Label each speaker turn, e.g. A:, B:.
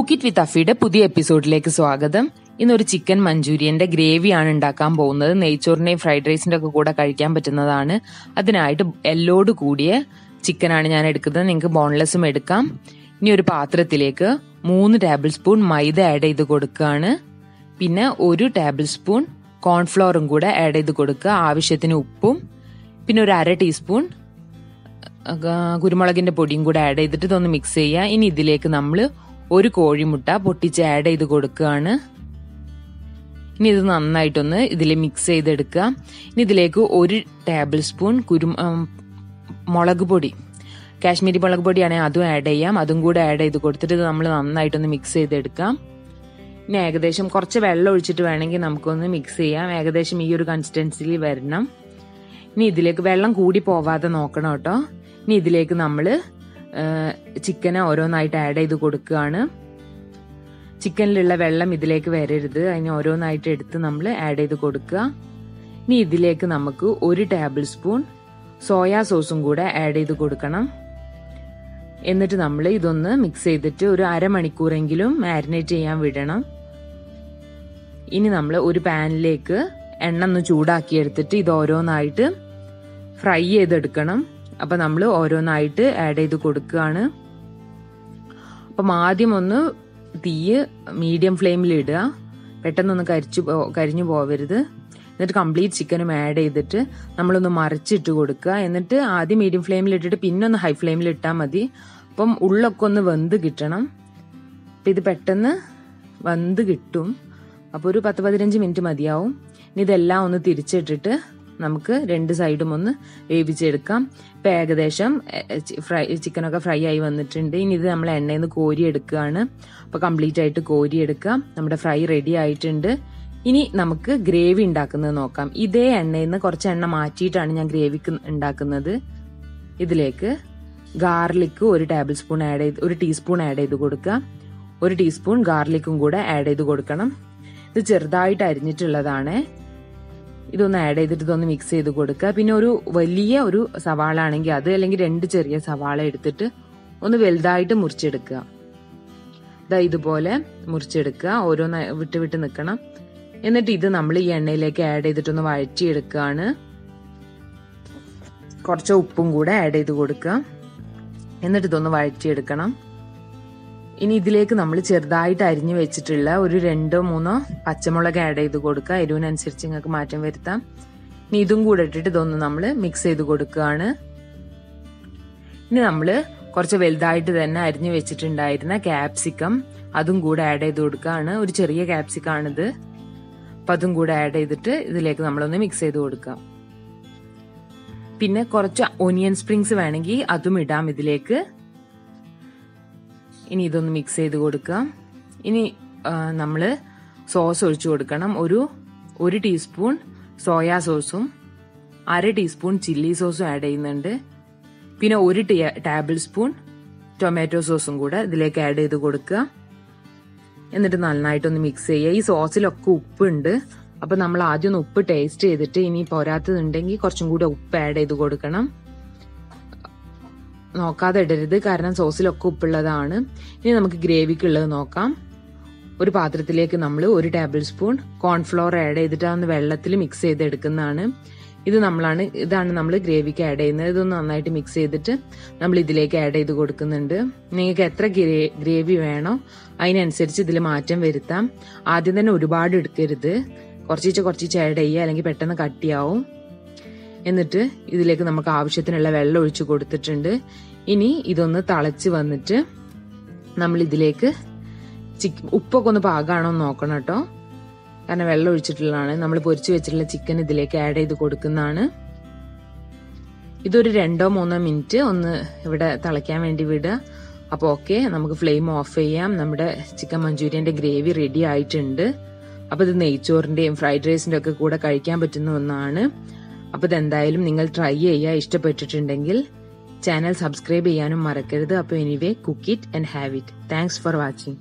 A: കുക്കിറ്റ് വിത്ത് അഫിയുടെ പുതിയ എപ്പിസോഡിലേക്ക് സ്വാഗതം. ഇന്നൊരു ചിക്കൻ മഞ്ചൂരിയന്റെ ഗ്രേവിയാണ് ഉണ്ടാക്കാൻ പോകുന്നത്. നെയ്ച്ചോറിന്റെയും ഫ്രൈഡ് റൈസിന്റെ ഒക്കെ കൂടെ കഴിക്കാൻ പറ്റുന്നതാണ്. അതിനായിട്ട് എല്ലോട് കൂടിയ ചിക്കനാണ് ഞാൻ എടുക്കുന്നത്. നിങ്ങൾക്ക് ബോൺലെസ്സും എടുക്കാം. ഇനി ഒരു പാത്രത്തിലേക്ക് മൂന്ന് ടേബിൾ സ്പൂൺ മൈദ ആഡ് ചെയ്ത് കൊടുക്കുകയാണ്. പിന്നെ ഒരു ടേബിൾ സ്പൂൺ കോൺഫ്ലോറും കൂടെ ആഡ് ചെയ്ത് കൊടുക്കുക. ആവശ്യത്തിന് ഉപ്പും പിന്നെ ഒരു അര ടീസ്പൂൺ കുരുമുളകിന്റെ പൊടിയും കൂടെ ആഡ് ചെയ്തിട്ട് ഇതൊന്ന് മിക്സ് ചെയ്യുക. ഇനി ഇതിലേക്ക് നമ്മൾ ഒരു കോഴിമുട്ട പൊട്ടിച്ച് ആഡ് ചെയ്ത് കൊടുക്കുകയാണ്. ഇനി ഇത് നന്നായിട്ടൊന്ന് ഇതിൽ മിക്സ് ചെയ്തെടുക്കുക. ഇനി ഇതിലേക്ക് ഒരു ടേബിൾ സ്പൂൺ കുരു മുളക് പൊടി. കാശ്മീരി മുളക് പൊടിയാണെങ്കിൽ അതും ആഡ് ചെയ്യാം. അതും കൂടെ ആഡ് ചെയ്ത് കൊടുത്തിട്ട് ഇത് നമ്മൾ നന്നായിട്ടൊന്ന് മിക്സ് ചെയ്തെടുക്കാം ഇനി ഏകദേശം കുറച്ച് വെള്ളം ഒഴിച്ചിട്ട് വേണമെങ്കിൽ നമുക്കൊന്ന് മിക്സ് ചെയ്യാം. ഏകദേശം ഈ ഒരു കൺസിസ്റ്റൻസിയിൽ വരണം. ഇനി ഇതിലേക്ക് വെള്ളം കൂടി പോവാതെ നോക്കണം കേട്ടോ. ഇനി ഇതിലേക്ക് നമ്മൾ ചിക്കനെ ഓരോന്നായിട്ട് ആഡ് ചെയ്ത് കൊടുക്കുകയാണ്. ചിക്കനിലുള്ള വെള്ളം ഇതിലേക്ക് വരരുത്. അതിന് ഓരോന്നായിട്ട് എടുത്ത് നമ്മൾ ആഡ് ചെയ്ത് കൊടുക്കുക. ഇനി ഇതിലേക്ക് നമുക്ക് ഒരു ടേബിൾ സ്പൂൺ സോയാ സോസും കൂടെ ആഡ് ചെയ്ത് കൊടുക്കണം. എന്നിട്ട് നമ്മൾ ഇതൊന്ന് മിക്സ് ചെയ്തിട്ട് ഒരു അരമണിക്കൂറെങ്കിലും മാരിനേറ്റ് ചെയ്യാൻ വിടണം. ഇനി നമ്മൾ ഒരു പാനിലേക്ക് എണ്ണ ഒന്ന് ചൂടാക്കിയെടുത്തിട്ട് ഇത് ഓരോന്നായിട്ട് ഫ്രൈ ചെയ്തെടുക്കണം. അപ്പൊ നമ്മൾ ഓരോന്നായിട്ട് ആഡ് ചെയ്ത് കൊടുക്കുകയാണ് അപ്പം ആദ്യം ഒന്ന് തീയ് മീഡിയം ഫ്ലെയിമിൽ ഇടുക. പെട്ടെന്നൊന്ന് കരിച്ചു കരിഞ്ഞു പോവരുത്. എന്നിട്ട് കംപ്ലീറ്റ് ചിക്കനും ആഡ് ചെയ്തിട്ട് നമ്മളൊന്ന് മറിച്ചിട്ട് കൊടുക്കുക. എന്നിട്ട് ആദ്യം മീഡിയം ഫ്ലെയിമിൽ ഇട്ടിട്ട് പിന്നെ ഒന്ന് ഹൈ ഫ്ലെയിമിൽ ഇട്ടാൽ മതി. അപ്പം ഉള്ളൊക്കെ ഒന്ന് വെന്ത് കിട്ടണം. അപ്പം ഇത് പെട്ടെന്ന് വന്ത് കിട്ടും. അപ്പോൾ ഒരു പത്ത് പതിനഞ്ച് മിനിറ്റ് മതിയാവും. ഇനി ഇതെല്ലാം ഒന്ന് തിരിച്ചിട്ടിട്ട് നമുക്ക് രണ്ട് സൈഡും ഒന്ന് വേവിച്ചെടുക്കാം. ഇപ്പം ഏകദേശം ഫ്രൈ ചിക്കനൊക്കെ ഫ്രൈ ആയി വന്നിട്ടുണ്ട്. ഇനി ഇത് നമ്മൾ എണ്ണയിൽ നിന്ന് കോരി എടുക്കുകയാണ് അപ്പോൾ കംപ്ലീറ്റ് ആയിട്ട് കോരി എടുക്കാം നമ്മുടെ ഫ്രൈ റെഡി ആയിട്ടുണ്ട്. ഇനി നമുക്ക് ഗ്രേവി ഉണ്ടാക്കുന്നത് നോക്കാം. ഇതേ എണ്ണയിൽ നിന്ന് കുറച്ച് എണ്ണ മാറ്റിയിട്ടാണ് ഞാൻ ഗ്രേവിക്ക് ഉണ്ടാക്കുന്നത്. ഇതിലേക്ക് ഗാർലിക്ക് ഒരു ടേബിൾ സ്പൂൺ ആഡ് ചെയ്ത് ഒരു ടീസ്പൂൺ ആഡ് ചെയ്ത് കൊടുക്കുക. ഒരു ടീസ്പൂൺ ഗാർലിക്കും കൂടെ ആഡ് ചെയ്ത് കൊടുക്കണം. ഇത് ചെറുതായിട്ട് അരിഞ്ഞിട്ടുള്ളതാണ്. ഇതൊന്ന് ആഡ് ചെയ്തിട്ട് ഇതൊന്ന് മിക്സ് ചെയ്ത് കൊടുക്കുക. പിന്നെ ഒരു വലിയ ഒരു സവാള ആണെങ്കിൽ അത് അല്ലെങ്കിൽ രണ്ട് ചെറിയ സവാള എടുത്തിട്ട് ഒന്ന് വലുതായിട്ട് മുറിച്ചെടുക്കുക. ഇതാ ഇതുപോലെ മുറിച്ചെടുക്കുക. ഓരോന്ന് വിട്ട് വിട്ട് നിൽക്കണം. എന്നിട്ട് ഇത് നമ്മൾ ഈ എണ്ണയിലേക്ക് ആഡ് ചെയ്തിട്ടൊന്ന് വഴറ്റിയെടുക്കുകയാണ്. കുറച്ച് ഉപ്പും കൂടെ ആഡ് ചെയ്ത് കൊടുക്കുക. എന്നിട്ട് ഇതൊന്ന് വഴറ്റിയെടുക്കണം. ഇനി ഇതിലേക്ക് നമ്മൾ ചെറുതായിട്ട് അരിഞ്ഞു വെച്ചിട്ടുള്ള ഒരു രണ്ടോ മൂന്നോ പച്ചമുളക് ആഡ് ചെയ്ത് കൊടുക്കുക. എരിവിനനുസരിച്ച് നിങ്ങൾക്ക് മാറ്റം വരുത്താം. ഇനി ഇതും കൂടെ ഇട്ടിട്ട് ഇതൊന്ന് നമ്മൾ മിക്സ് ചെയ്ത് കൊടുക്കുകയാണ്. ഇനി നമ്മൾ കുറച്ച് വലുതായിട്ട് തന്നെ അരിഞ്ഞു വെച്ചിട്ടുണ്ടായിരുന്ന ക്യാപ്സിക്കം അതും കൂടെ ആഡ് ചെയ്ത് കൊടുക്കുകയാണ്. ഒരു ചെറിയ ക്യാപ്സിക്കാണിത് അപ്പം അതും കൂടെ ആഡ് ചെയ്തിട്ട് ഇതിലേക്ക് നമ്മളൊന്ന് മിക്സ് ചെയ്ത് കൊടുക്കാം. പിന്നെ കുറച്ച് ഒനിയൻ സ്പ്രിങ്സ് വേണമെങ്കിൽ അതും ഇടാം ഇതിലേക്ക്. ഇനി ഇതൊന്ന് മിക്സ് ചെയ്ത് കൊടുക്കുക. ഇനി നമ്മൾ സോസ് ഒഴിച്ചു കൊടുക്കണം. ഒരു ഒരു ടീസ്പൂൺ സോയാ സോസും അര ടീസ്പൂൺ ചില്ലി സോസും ആഡ് ചെയ്യുന്നുണ്ട്. പിന്നെ ഒരു ടേബിൾ സ്പൂൺ ടൊമാറ്റോ സോസും കൂടെ ഇതിലേക്ക് ആഡ് ചെയ്ത് കൊടുക്കുക. എന്നിട്ട് നന്നായിട്ടൊന്ന് മിക്സ് ചെയ്യുക. ഈ സോസിലൊക്കെ ഉപ്പുണ്ട്. അപ്പൊ നമ്മൾ ആദ്യം ഒന്ന് ഉപ്പ് ടേസ്റ്റ് ചെയ്തിട്ട് ഇനി പോരാത്തതുണ്ടെങ്കിൽ കുറച്ചും കൂടെ ഉപ്പ് ആഡ് ചെയ്ത് കൊടുക്കണം. നോക്കാതെ ഇടരുത് കാരണം സോസിലൊക്കെ ഉപ്പുള്ളതാണ്. ഇനി നമുക്ക് ഗ്രേവിക്കുള്ളത് നോക്കാം. ഒരു പാത്രത്തിലേക്ക് നമ്മൾ ഒരു ടേബിൾ സ്പൂൺ കോൺഫ്ലോർ ആഡ് ചെയ്തിട്ടാണ് വെള്ളത്തിൽ മിക്സ് ചെയ്തെടുക്കുന്നതാണ്. ഇത് നമ്മളാണ് ഇതാണ് നമ്മൾ ഗ്രേവിക്ക് ആഡ് ചെയ്യുന്നത്. ഇതൊന്ന് നന്നായിട്ട് മിക്സ് ചെയ്തിട്ട് നമ്മൾ ഇതിലേക്ക് ആഡ് ചെയ്ത് കൊടുക്കുന്നുണ്ട്. നിങ്ങൾക്ക് എത്ര ഗ്രേ- ഗ്രേവി വേണോ അതിനനുസരിച്ച് ഇതിൽ മാറ്റം വരുത്താം. ആദ്യം തന്നെ ഒരുപാട് എടുക്കരുത്. കുറച്ചിച്ച് കുറച്ചിച്ച് ആഡ് ചെയ്യുക. അല്ലെങ്കിൽ പെട്ടെന്ന് കട്ടിയാവും. എന്നിട്ട് ഇതിലേക്ക് നമുക്ക് ആവശ്യത്തിനുള്ള വെള്ളം ഒഴിച്ചു കൊടുത്തിട്ടുണ്ട്. ഇനി ഇതൊന്ന് തളച്ച് വന്നിട്ട് നമ്മൾ ഇതിലേക്ക് ചിക്കൻ ഉപ്പൊക്കെ ഒന്ന് പാകാണോ എന്ന് നോക്കണം കേട്ടോ. കാരണം വെള്ളം ഒഴിച്ചിട്ടുള്ളതാണ്. നമ്മൾ പൊരിച്ചു വെച്ചിട്ടുള്ള ചിക്കൻ ഇതിലേക്ക് ആഡ് ചെയ്ത് കൊടുക്കുന്നതാണ്. ഇതൊരു രണ്ടോ മൂന്നോ മിനിറ്റ് ഒന്ന് ഇവിടെ തിളയ്ക്കാൻ വേണ്ടി വിടുക. അപ്പോൾ ഓക്കെ നമുക്ക് ഫ്ലെയിം ഓഫ് ചെയ്യാം. നമ്മുടെ ചിക്കൻ മഞ്ചൂരിയന്റെ ഗ്രേവി റെഡി ആയിട്ടുണ്ട്. അപ്പോൾ ഇത് നെയ്ച്ചോറിന്റെയും ഫ്രൈഡ് റൈസിന്റെ ഒക്കെ കൂടെ കഴിക്കാൻ പറ്റുന്ന ഒന്നാണ്. അപ്പോൾ ഇതെന്തായാലും നിങ്ങൾ ട്രൈ ചെയ്യുക ഇഷ്ടപ്പെട്ടിട്ടുണ്ടെങ്കിൽ ചാനൽ സബ്സ്ക്രൈബ് ചെയ്യാനും മറക്കരുത്. അപ്പോൾ anyway cook it and have it thanks for watching